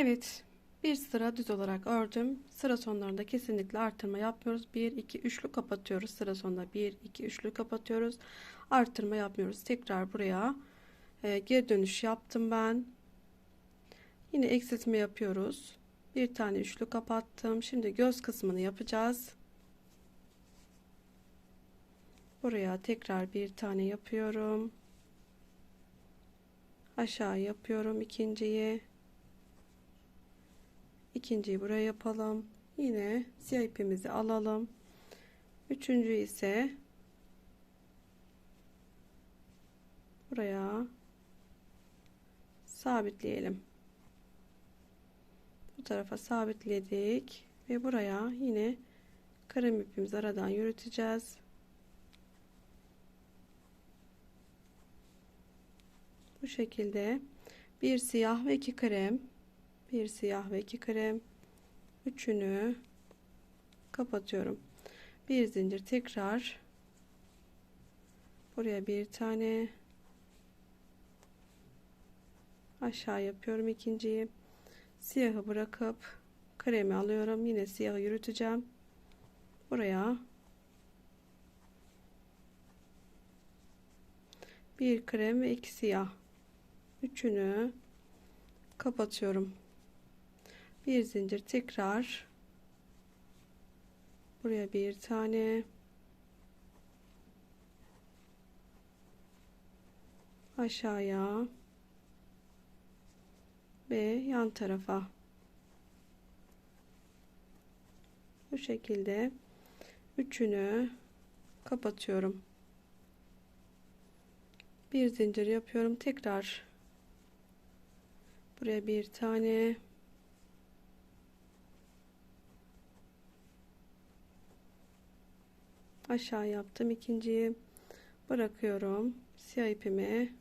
Evet, bir sıra düz olarak ördüm. Sıra sonlarında kesinlikle artırma yapmıyoruz. 1, 2, üçlü kapatıyoruz. Sıra sonunda 1, 2, üçlü kapatıyoruz. Artırma yapmıyoruz. Tekrar buraya e, geri dönüş yaptım ben. Yine eksiltme yapıyoruz. Bir tane üçlü kapattım. Şimdi göz kısmını yapacağız. Buraya tekrar bir tane yapıyorum. Aşağı yapıyorum ikinciyi. İkinciyi buraya yapalım. Yine siyah ipimizi alalım. Üçüncü ise buraya sabitleyelim. Bu tarafa sabitledik ve buraya yine krem ipimizi aradan yürüteceğiz. Bu şekilde bir siyah ve iki krem bir siyah ve iki krem. Üçünü kapatıyorum. Bir zincir tekrar. Buraya bir tane. Aşağı yapıyorum ikinciyi. Siyahı bırakıp kremi alıyorum. Yine siyahı yürüteceğim. Buraya bir krem ve iki siyah. Üçünü kapatıyorum bir zincir tekrar. Buraya bir tane. Aşağıya. Ve yan tarafa. Bu şekilde üçünü kapatıyorum. Bir zincir yapıyorum tekrar. Buraya bir tane aşağı yaptım ikinciyi bırakıyorum. Siyah ipimi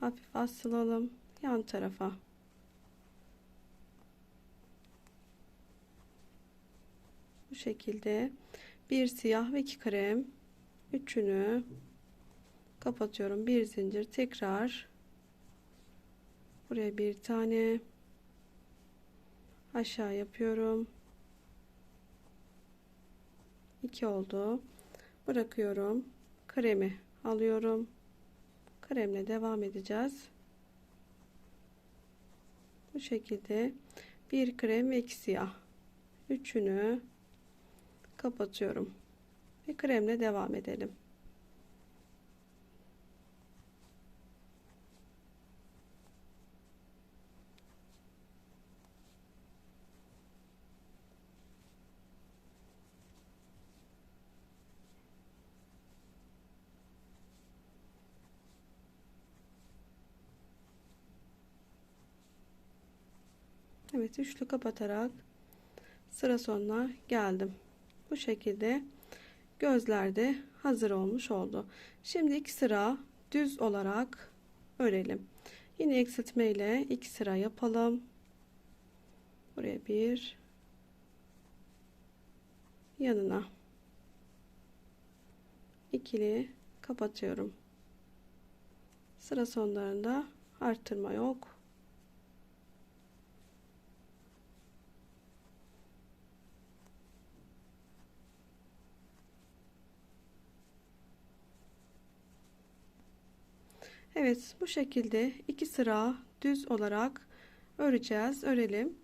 hafif asılalım yan tarafa. Bu şekilde bir siyah ve iki krem. Üçünü kapatıyorum. Bir zincir tekrar. Buraya bir tane aşağı yapıyorum 2 oldu. Bırakıyorum. Kremi alıyorum. Kremle devam edeceğiz. Bu şekilde bir krem ve iki siyah. Üçünü kapatıyorum ve kremle devam edelim Evet üçlü kapatarak sıra sonuna geldim. Bu şekilde gözlerde hazır olmuş oldu. Şimdi iki sıra düz olarak örelim. Yine eksiltme ile iki sıra yapalım. Buraya bir yanına ikili kapatıyorum. Sıra sonlarında arttırma yok. Evet bu şekilde iki sıra düz olarak öreceğiz örelim